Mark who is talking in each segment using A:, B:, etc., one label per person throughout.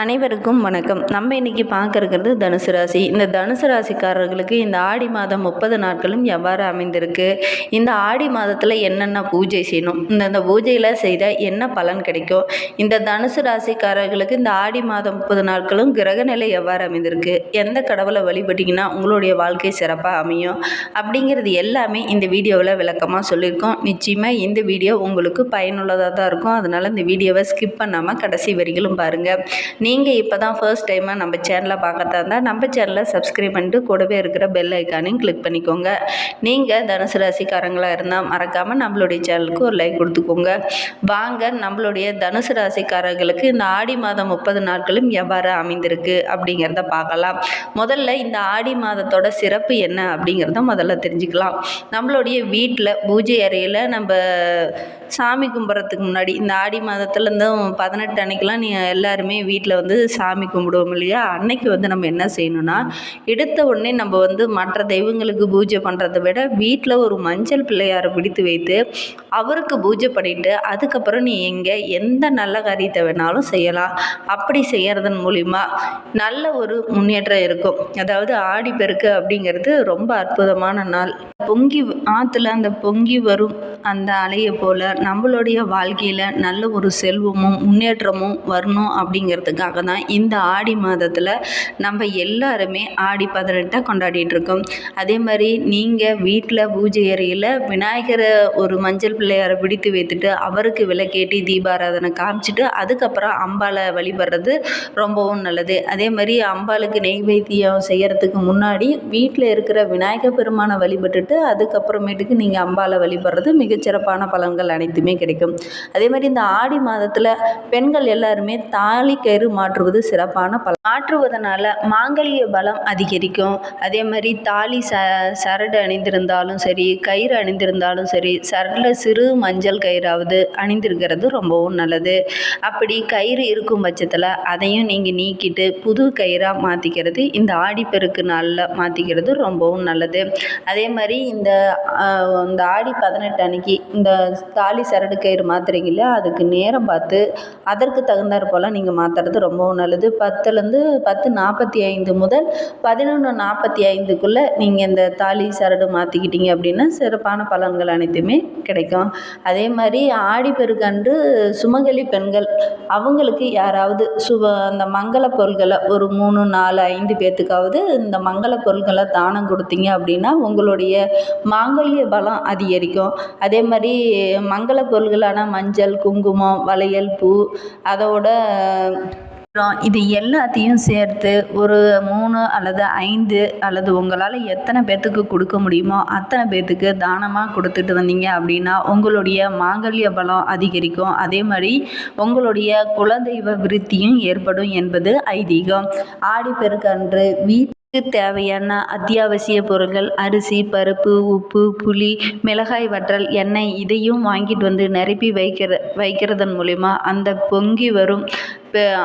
A: அனைவருக்கும் வணக்கம். நம்ம இன்னைக்கு பார்க்கறது தனுசு ராசி. இந்த தனுசு ராசிக்காரர்களுக்கு இந்த ஆடி மாதம் முப்பது நாட்களும் எவ்வாறு அமைந்திருக்கு? இந்த ஆடி மாதத்தில் என்னென்ன பூஜை செய்யணும்? இந்தந்த பூஜையில் செய்தால் என்ன பலன் கிடைக்கும்? இந்த தனுசு ராசிக்காரர்களுக்கு இந்த ஆடி மாதம் முப்பது நாட்களும் கிரக நிலை எவ்வாறு அமைந்திருக்கு? எந்த கடவுளை வழிபட்டிங்கன்னா உங்களுடைய வாழ்க்கை சிறப்பாக அமையும்? அப்படிங்கிறது எல்லாமே இந்த வீடியோவில் விளக்கமாக சொல்லியிருக்கோம். நிச்சயமாக இந்த வீடியோ உங்களுக்கு பயனுள்ளதாக தான் இருக்கும். அதனால் இந்த வீடியோவை ஸ்கிப் பண்ணாமல் கடைசி வரிகளும் பாருங்கள் நீங்கள் இப்போ தான் ஃபர்ஸ்ட் டைமாக நம்ம சேனலை பார்க்கறதா இருந்தால் நம்ம சேனலை சப்ஸ்கிரைப் பண்ணிட்டு கூடவே இருக்கிற பெல் ஐக்கானையும் கிளிக் பண்ணிக்கோங்க. நீங்கள் தனுசு ராசிக்காரங்களாக இருந்தால் மறக்காமல் நம்மளுடைய சேனலுக்கு ஒரு லைக் கொடுத்துக்கோங்க. வாங்க நம்மளுடைய தனுசு ராசிக்காரர்களுக்கு இந்த ஆடி மாதம் முப்பது நாட்களும் எவ்வாறு அமைந்திருக்கு அப்படிங்கிறத பார்க்கலாம். முதல்ல இந்த ஆடி மாதத்தோட சிறப்பு என்ன அப்படிங்கிறத முதல்ல தெரிஞ்சுக்கலாம். நம்மளுடைய வீட்டில் பூஜை அறையில் நம்ம சாமி கும்பிட்றதுக்கு முன்னாடி இந்த ஆடி மாதத்துலேருந்து பதினெட்டு அன்னைக்கெலாம் நீ எல்லாருமே வீட்டில் வந்து சாமி கும்பிடுவோம் இல்லையா? அன்னைக்கு வந்து நம்ம என்ன செய்யணும்னா எடுத்த உடனே நம்ம வந்து மற்ற தெய்வங்களுக்கு பூஜை பண்ணுறதை விட வீட்டில் ஒரு மஞ்சள் பிள்ளையாரை பிடித்து வைத்து அவருக்கு பூஜை பண்ணிட்டு அதுக்கப்புறம் நீ எங்கே எந்த நல்ல காரியத்தை வேணாலும் செய்யலாம். அப்படி செய்கிறதன் மூலிமா நல்ல ஒரு முன்னேற்றம் இருக்கும். அதாவது ஆடி பெருக்கு அப்படிங்கிறது ரொம்ப அற்புதமான நாள். பொங்கி ஆற்றுல அந்த பொங்கி வரும். அந்த அலையை போல் நம்மளுடைய வாழ்க்கையில் நல்ல ஒரு செல்வமும் முன்னேற்றமும் வரணும் அப்படிங்கிறதுக்காக தான் இந்த ஆடி மாதத்தில் நம்ம எல்லாருமே ஆடி பதினெட்டை கொண்டாடிட்டுருக்கோம் அதே மாதிரி நீங்கள் வீட்டில் பூஜை அறையில் விநாயகரை ஒரு மஞ்சள் பிள்ளையாரை பிடித்து வைத்துட்டு அவருக்கு விளக்கேற்றி தீபாராதனை காமிச்சிட்டு அதுக்கப்புறம் அம்பாளை வழிபடுறது ரொம்பவும் நல்லது. அதே மாதிரி அம்பாளுக்கு நெய்வேத்தியம் செய்கிறதுக்கு முன்னாடி வீட்டில் இருக்கிற விநாயகர் பெருமானை வழிபட்டுட்டு அதுக்கப்புறமேட்டுக்கு நீங்கள் அம்பாலை வழிபடுறது மிகச்சிறப்பான பலன்கள் அனைத்துமே கிடைக்கும். அதே மாதிரி இந்த ஆடி மாதத்தில் பெண்கள் எல்லாருமே தாலி கயிறு மாற்றுவது சிறப்பான பலன். மாற்றுவதனால மாங்கல்ய பலம் அதிகரிக்கும். அதே மாதிரி தாலி ச சரடு அணிந்திருந்தாலும் சரி கயிறு அணிந்திருந்தாலும் சரி சரடில் சிறு மஞ்சள் கயிறாவது அணிந்திருக்கிறது ரொம்பவும் நல்லது. அப்படி கயிறு இருக்கும் பட்சத்தில் அதையும் நீங்கள் நீக்கிட்டு புது கயிறாக மாற்றிக்கிறது இந்த ஆடிப்பெருக்கு நாளில் மாற்றிக்கிறது ரொம்பவும் நல்லது. அதே மாதிரி இந்த இந்த ஆடி பதினெட்டு அன்னைக்கு இந்த தாலி சரடு கயிறு மாத்துறீங்க அதுக்கு நேரம் பார்த்து அதற்கு தகுந்தாற் போல் நீங்கள் மாற்றுறது ரொம்பவும் நல்லது. பத்துலேருந்து பத்து நாற்பத்தி ஐந்து முதல் பதினொன்று நாற்பத்தி ஐந்துக்குள்ளே நீங்கள் இந்த தாலி சரடு மாற்றிக்கிட்டீங்க அப்படின்னா சிறப்பான பலன்கள் அனைத்துமே கிடைக்கும். அதே மாதிரி ஆடிப்பெருக்கன்று சுமங்கலி பெண்கள் அவங்களுக்கு யாராவது சுப அந்த மங்கள பொருள்களை ஒரு மூணு நாலு ஐந்து பேர்த்துக்காவது இந்த மங்கள பொருள்களை தானம் கொடுத்தீங்க அப்படின்னா உங்களுடைய மாங்கல்ய பலம் அதிகரிக்கும். அதே மாதிரி மங்கள பொருள்களான மஞ்சள் குங்குமம் வளையல் பூ அதோட அப்புறம் இது எல்லாத்தையும் சேர்த்து ஒரு மூணு அல்லது ஐந்து அல்லது உங்களால் எத்தனை பேர்த்துக்கு கொடுக்க முடியுமோ அத்தனை பேர்த்துக்கு தானமாக கொடுத்துட்டு வந்தீங்க அப்படின்னா உங்களுடைய மாங்கல்ய பலம் அதிகரிக்கும். அதே மாதிரி உங்களுடைய குலதெய்வ விருத்தியும் ஏற்படும் என்பது ஐதீகம். ஆடிப்பெருக்கன்று வீ தேவையான அத்தியாவசிய பொருட்கள் அரிசி பருப்பு உப்பு புளி மிளகாய் வற்றல் எண்ணெய் இதையும் வாங்கிட்டு வந்து நிரப்பி வைக்கிற வைக்கிறதன் மூலிமா அந்த பொங்கி வரும்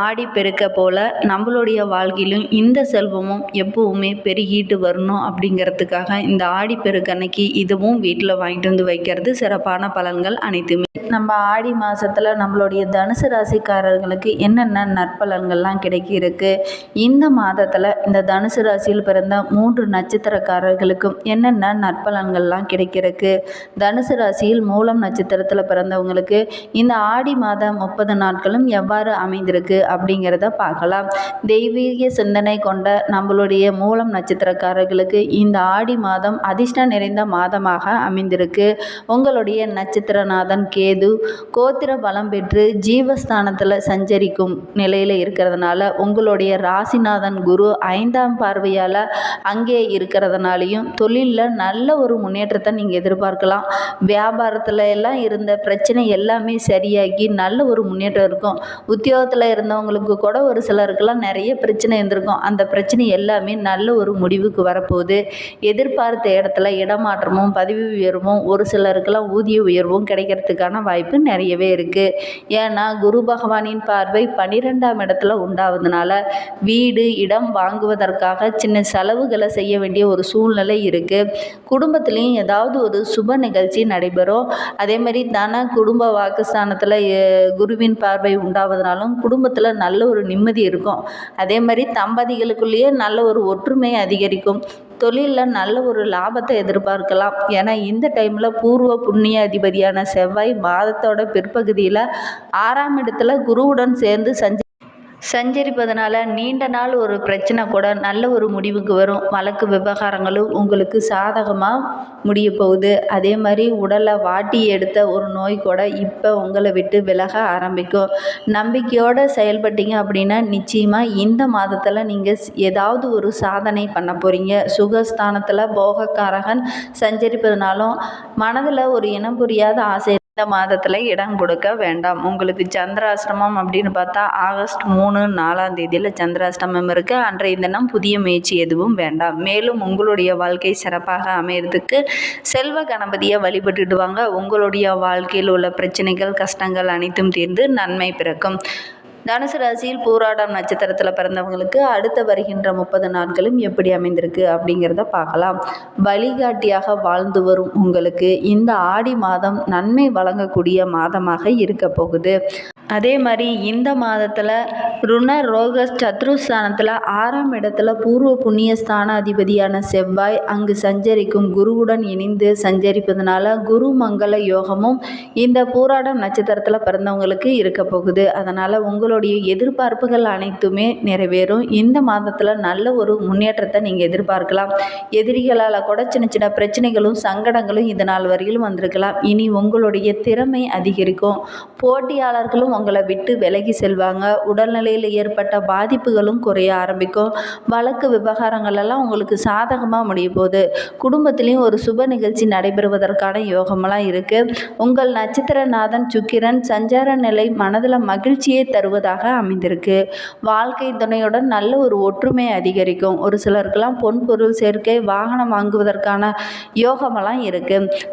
A: ஆடி பெருக்க போல் நம்மளுடைய வாழ்க்கையிலும் இந்த செல்வமும் எப்பவுமே பெருகிட்டு வரணும் அப்படிங்கிறதுக்காக இந்த ஆடி பெருக்கு அன்னைக்கு இதுவும் வீட்டில் வாங்கிட்டு வந்து வைக்கிறது சிறப்பான பலன்கள் அனைத்துமே. நம்ம ஆடி மாதத்தில் நம்மளுடைய தனுசு ராசிக்காரர்களுக்கு என்னென்ன நற்பலன்கள்லாம் கிடைக்கிருக்கு இந்த மாதத்தில் இந்த தனுசு ராசியில் பிறந்த மூன்று நட்சத்திரக்காரர்களுக்கும் என்னென்ன நற்பலன்கள்லாம் கிடைக்கிறதுக்கு தனுசு ராசியில் மூலம் நட்சத்திரத்தில் பிறந்தவங்களுக்கு இந்த ஆடி மாதம் முப்பது நாட்களும் எவ்வாறு அமைந்திருக்கு அப்படிங்கிறத பார்க்கலாம். தெய்வீக சிந்தனை கொண்ட நம்மளுடைய மூலம் நட்சத்திரக்காரர்களுக்கு இந்த ஆடி மாதம் அதிர்ஷ்டம் நிறைந்த மாதமாக அமைந்திருக்கு. உங்களுடைய நட்சத்திரநாதன் கேது கோத்திர பலம் பெற்று ஜீவஸ்தானத்தில் சஞ்சரிக்கும் நிலையில் இருக்கிறதுனால உங்களுடைய ராசிநாதன் குரு ஐந்தாம் பார்வையால் அங்கே இருக்கிறதுனாலையும் தொழிலில் நல்ல ஒரு முன்னேற்றத்தை நீங்கள் எதிர்பார்க்கலாம். வியாபாரத்தில் எல்லாம் இருந்த பிரச்சனை எல்லாமே சரியாகி நல்ல ஒரு முன்னேற்றம் இருக்கும். உத்தியோகத்தில் இருந்தவங்களுக்கு கூட ஒரு சிலருக்கெல்லாம் நிறைய பிரச்சனை இருந்திருக்கும். அந்த பிரச்சனை எல்லாமே நல்ல ஒரு முடிவுக்கு வரப்போகுது. எதிர்பார்த்த இடத்துல இடமாற்றமும் பதவி உயர்வும் ஒரு சிலருக்கெல்லாம் ஊதிய உயர்வும் கிடைக்கிறதுக்கான வாய்ப்பு நிறையவே இருக்குது ஏன்னா குரு பகவானின் பார்வை பன்னிரெண்டாம் இடத்துல உண்டாவதுனால வீடு இடம் வாங்குவதற்காக சின்ன செலவுகளை செய்ய வேண்டிய ஒரு சூழ்நிலை இருக்குது குடும்பத்துலேயும் ஏதாவது ஒரு சுப நிகழ்ச்சி நடைபெறும். அதே மாதிரி தான குடும்ப வாக்குஸ்தானத்தில் குருவின் பார்வை உண்டாவதுனாலும் குடும்பத்தில் நல்ல ஒரு நிம்மதி இருக்கும். அதே மாதிரி தம்பதிகளுக்குள்ளேயே நல்ல ஒரு ஒற்றுமை அதிகரிக்கும். தொழிலில் நல்ல ஒரு லாபத்தை எதிர்பார்க்கலாம். ஏன்னா இந்த டைமில் பூர்வ புண்ணிய அதிபதியான செவ்வாய் மாதத்தோட பிற்பகுதியில் ஆறாம் இடத்துல குருவுடன் சேர்ந்து சஞ்ச சஞ்சரிப்பதனால நீண்ட நாள் ஒரு பிரச்சனை கூட நல்ல ஒரு முடிவுக்கு வரும். வழக்கு விவகாரங்களும் உங்களுக்கு சாதகமாக முடிய போகுது. அதே மாதிரி உடலை வாட்டி எடுத்த ஒரு நோய் கூட இப்போ உங்களை விட்டு விலக ஆரம்பிக்கும். நம்பிக்கையோடு செயல்பட்டீங்க அப்படின்னா நிச்சயமாக இந்த மாதத்தில் நீங்கள் ஏதாவது ஒரு சாதனை பண்ண போகிறீங்க சுகஸ்தானத்தில் போகக்காரகன் சஞ்சரிப்பதனாலும் மனதில் ஒரு இனம் புரியாத ஆசை இந்த மாதத்தில் இடம் கொடுக்க வேண்டாம். உங்களுக்கு சந்திராஷ்டமம் அப்படின்னு பார்த்தா ஆகஸ்ட் மூணு நாலாம் தேதியில் சந்திராஷ்டமம் இருக்குது அன்றைய தினம் புதிய முயற்சி எதுவும் வேண்டாம். மேலும் உங்களுடைய வாழ்க்கை சிறப்பாக அமையறதுக்கு செல்வ கணபதியை வழிபட்டுடுவாங்க. உங்களுடைய வாழ்க்கையில் உள்ள பிரச்சனைகள் கஷ்டங்கள் அனைத்தும் தீர்ந்து நன்மை பிறக்கும். தனுசு ராசியில் பூராடம் நட்சத்திரத்தில் பிறந்தவங்களுக்கு அடுத்த வருகின்ற முப்பது நாட்களும் எப்படி அமைந்திருக்கு அப்படிங்கிறத பார்க்கலாம். வழிகாட்டியாக வாழ்ந்து வரும் உங்களுக்கு இந்த ஆடி மாதம் நன்மை வழங்கக்கூடிய மாதமாக இருக்க போகுது. அதே மாதிரி இந்த மாதத்தில் ருண ரோக சத்ருஸ்தானத்தில் ஆறாம் இடத்துல பூர்வ புண்ணிய ஸ்தான அதிபதியான செவ்வாய் அங்கு சஞ்சரிக்கும் குருவுடன் இணைந்து சஞ்சரிப்பதனால குரு மங்கள யோகமும் இந்த பூராடம் நட்சத்திரத்தில் பிறந்தவங்களுக்கு இருக்க போகுது. அதனால் உங்களுடைய எதிர்பார்ப்புகள் அனைத்துமே நிறைவேறும். இந்த மாதத்தில் நல்ல ஒரு முன்னேற்றத்தை நீங்கள் எதிர்பார்க்கலாம். எதிரிகளால் கூட சின்ன சின்ன பிரச்சனைகளும் சங்கடங்களும் இது நாள் வரையிலும் வந்திருக்கலாம். இனி உங்களுடைய திறமை அதிகரிக்கும். போட்டியாளர்களும் உங்களை விட்டு விலகி செல்வாங்க. உடல்நிலையில் ஏற்பட்ட பாதிப்புகளும் குறைய ஆரம்பிக்கும். வழக்கு விவகாரங்கள் எல்லாம் உங்களுக்கு சாதகமாக முடிய போகுது. குடும்பத்திலையும் ஒரு சுப நிகழ்ச்சி நடைபெறுவதற்கான யோகமெல்லாம் இருக்குது உங்கள் நட்சத்திரநாதன் சுக்கிரன் சஞ்சார நிலை மனதில் மகிழ்ச்சியை தருவதாக அமைந்திருக்கு. வாழ்க்கை துணையுடன் நல்ல ஒரு ஒற்றுமை அதிகரிக்கும். ஒரு சிலருக்கெல்லாம் பொன் பொருள் சேர்க்கை வாகனம் வாங்குவதற்கான யோகமெல்லாம் இருக்குது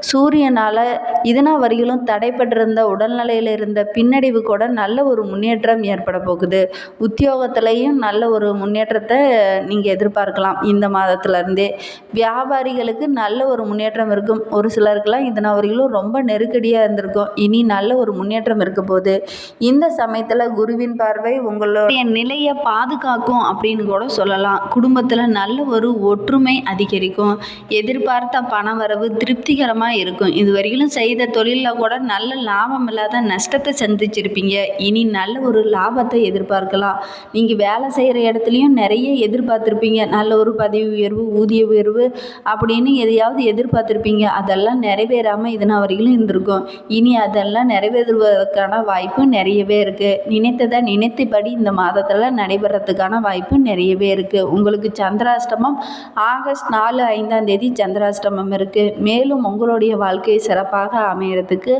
A: சூரியனால் இதனா வரையிலும் தடைப்பட்டிருந்த உடல்நிலையில் இருந்த பின்னடைவு கூட நல்ல ஒரு முன்னேற்றம் ஏற்பட போகுது. உத்தியோகத்திலையும் நல்ல ஒரு முன்னேற்றத்தை நீங்கள் எதிர்பார்க்கலாம் இந்த மாதத்துலேருந்தே. வியாபாரிகளுக்கு நல்ல ஒரு முன்னேற்றம் இருக்கும். ஒரு சிலருக்கெல்லாம் இதனா வரையிலும் ரொம்ப நெருக்கடியாக இருந்திருக்கும். இனி நல்ல ஒரு முன்னேற்றம் இருக்க போகுது. இந்த சமயத்தில் குரு குருவின் பார்வை உங்களுடைய நிலையை பாதுகாக்கும் அப்படின்னு கூட சொல்லலாம். குடும்பத்தில் நல்ல ஒரு ஒற்றுமை அதிகரிக்கும். எதிர்பார்த்த பண வரவு திருப்திகரமாக இருக்கும். இது வரையிலும் செய்த தொழிலில் கூட நல்ல லாபம் இல்லாத நஷ்டத்தை சந்திச்சிருப்பீங்க. இனி நல்ல ஒரு லாபத்தை எதிர்பார்க்கலாம். நீங்கள் வேலை செய்கிற இடத்துலையும் நிறைய எதிர்பார்த்துருப்பீங்க. நல்ல ஒரு பதவி உயர்வு ஊதிய உயர்வு அப்படின்னு எதையாவது எதிர்பார்த்துருப்பீங்க. அதெல்லாம் நிறைவேறாமல் இதனால் வரையிலும் இருந்திருக்கும். இனி அதெல்லாம் நிறைவேறுவதற்கான வாய்ப்பு நிறையவே இருக்குது நினைத்த இருக்கிறத நினைத்தபடி இந்த மாதத்தில் நடைபெறத்துக்கான வாய்ப்பு நிறையவே இருக்குது உங்களுக்கு சந்திராஷ்டமம் ஆகஸ்ட் நாலு ஐந்தாம் தேதி சந்திராஷ்டமம் இருக்குது மேலும் உங்களுடைய வாழ்க்கை சிறப்பாக அமையறதுக்கு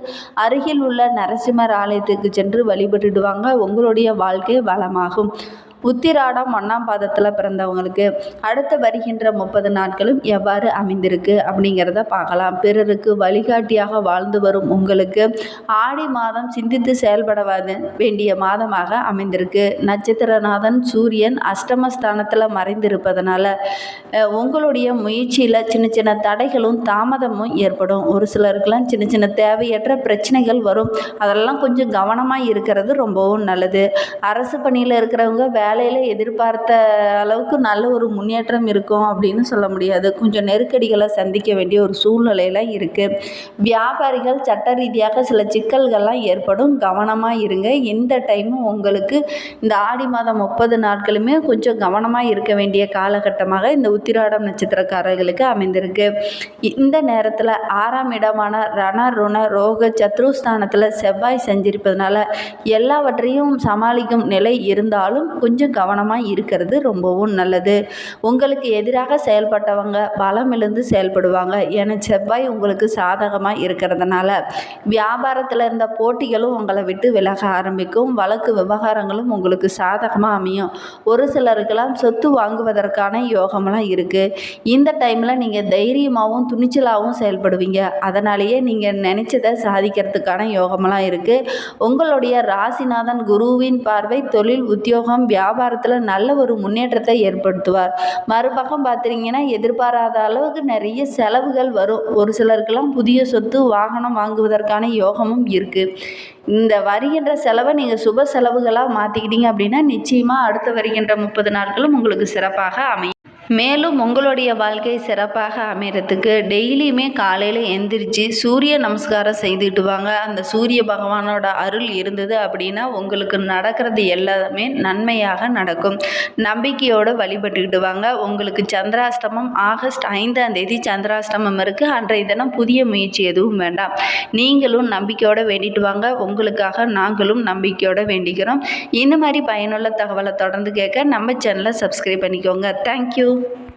A: அருகில் உள்ள நரசிம்மர் ஆலயத்துக்கு சென்று வழிபட்டுடுவாங்க உங்களுடைய வாழ்க்கை வளமாகும். உத்திராடம் ஒன்றாம் பாதத்தில் பிறந்தவங்களுக்கு அடுத்து வருகின்ற முப்பது நாட்களும் எவ்வாறு அமைந்திருக்கு அப்படிங்கிறத பார்க்கலாம். பிறருக்கு வழிகாட்டியாக வாழ்ந்து வரும் உங்களுக்கு ஆடி மாதம் சிந்தித்து செயல்பட வேண்டிய மாதமாக அமைந்திருக்கு. நட்சத்திரநாதன் சூரியன் அஷ்டமஸ்தானத்தில் மறைந்திருப்பதனால உங்களுடைய முயற்சியில் சின்ன சின்ன தடைகளும் தாமதமும் ஏற்படும். ஒரு சிலருக்கெல்லாம் சின்ன சின்ன தேவையற்ற பிரச்சனைகள் வரும். அதெல்லாம் கொஞ்சம் கவனமாக இருக்கிறது ரொம்பவும் நல்லது. அரசு பணியில் இருக்கிறவங்க வே வேலையில் எதிர்பார்த்த அளவுக்கு நல்ல ஒரு முன்னேற்றம் இருக்கும் அப்படின்னு சொல்ல முடியாது. கொஞ்சம் நெருக்கடிகளை சந்திக்க வேண்டிய ஒரு சூழ்நிலையில் இருக்குது வியாபாரிகள் சட்ட ரீதியாக சில சிக்கல்கள்லாம் ஏற்படும். கவனமாக இருங்க. இந்த டைமும் உங்களுக்கு இந்த ஆடி மாதம் முப்பது நாட்களுமே கொஞ்சம் கவனமாக இருக்க வேண்டிய காலகட்டமாக இந்த உத்திராடம் நட்சத்திரக்காரர்களுக்கு அமைந்திருக்கு. இந்த நேரத்தில் ஆறாம் இடமான ரண ருண ரோக சத்ருஸ்தானத்தில் செவ்வாய் செஞ்சிருப்பதனால எல்லாவற்றையும் சமாளிக்கும் நிலை இருந்தாலும் கொஞ்சம் கொஞ்சம் கவனமாக இருக்கிறது ரொம்பவும் நல்லது. உங்களுக்கு எதிராக செயல்பட்டவங்க பலம் இழந்து செயல்படுவாங்க. ஏன்னா செவ்வாய் உங்களுக்கு சாதகமாக இருக்கிறதுனால வியாபாரத்தில் இருந்த போட்டிகளும் உங்களை விட்டு விலக ஆரம்பிக்கும். வழக்கு விவகாரங்களும் உங்களுக்கு சாதகமாக அமையும். ஒரு சிலருக்கெல்லாம் சொத்து வாங்குவதற்கான யோகமெல்லாம் இருக்குது இந்த டைமில் நீங்கள் தைரியமாகவும் துணிச்சலாகவும் செயல்படுவீங்க. அதனாலேயே நீங்கள் நினச்சதை சாதிக்கிறதுக்கான யோகமெல்லாம் இருக்குது உங்களுடைய ராசிநாதன் குருவின் பார்வை தொழில் உத்தியோகம் வியா வியாபாரத்தில் நல்ல ஒரு முன்னேற்றத்தை ஏற்படுத்துவார். மறுபக்கம் பார்த்தீங்கன்னா எதிர்பாராத அளவுக்கு நிறைய செலவுகள் வரும். ஒரு சிலருக்கெல்லாம் புதிய சொத்து வாகனம் வாங்குவதற்கான யோகமும் இருக்குது இந்த வருகின்ற செலவை நீங்கள் சுப செலவுகளாக மாற்றிக்கிட்டீங்க அப்படின்னா நிச்சயமாக அடுத்து வருகின்ற முப்பது நாட்களும் உங்களுக்கு சிறப்பாக அமையும். மேலும் உங்களுடைய வாழ்க்கை சிறப்பாக அமைகிறதுக்கு டெய்லியுமே காலையில் எந்திரிச்சு சூரிய நமஸ்காரம் செய்துட்டு வாங்க. அந்த சூரிய பகவானோட அருள் இருந்தது அப்படின்னா உங்களுக்கு நடக்கிறது எல்லாமே நன்மையாக நடக்கும். நம்பிக்கையோடு வழிபட்டுக்கிட்டு வாங்க. உங்களுக்கு சந்திராஷ்டமம் ஆகஸ்ட் ஐந்தாம் தேதி சந்திராஷ்டமம் இருக்குது அன்றைய தினம் புதிய முயற்சி எதுவும் வேண்டாம். நீங்களும் நம்பிக்கையோடு வேண்டிட்டு வாங்க. உங்களுக்காக நாங்களும் நம்பிக்கையோடு வேண்டிக்கிறோம். இந்த மாதிரி பயனுள்ள தகவலை தொடர்ந்து கேட்க நம்ம சேனலை சப்ஸ்கிரைப் பண்ணிக்கோங்க. Thank you you.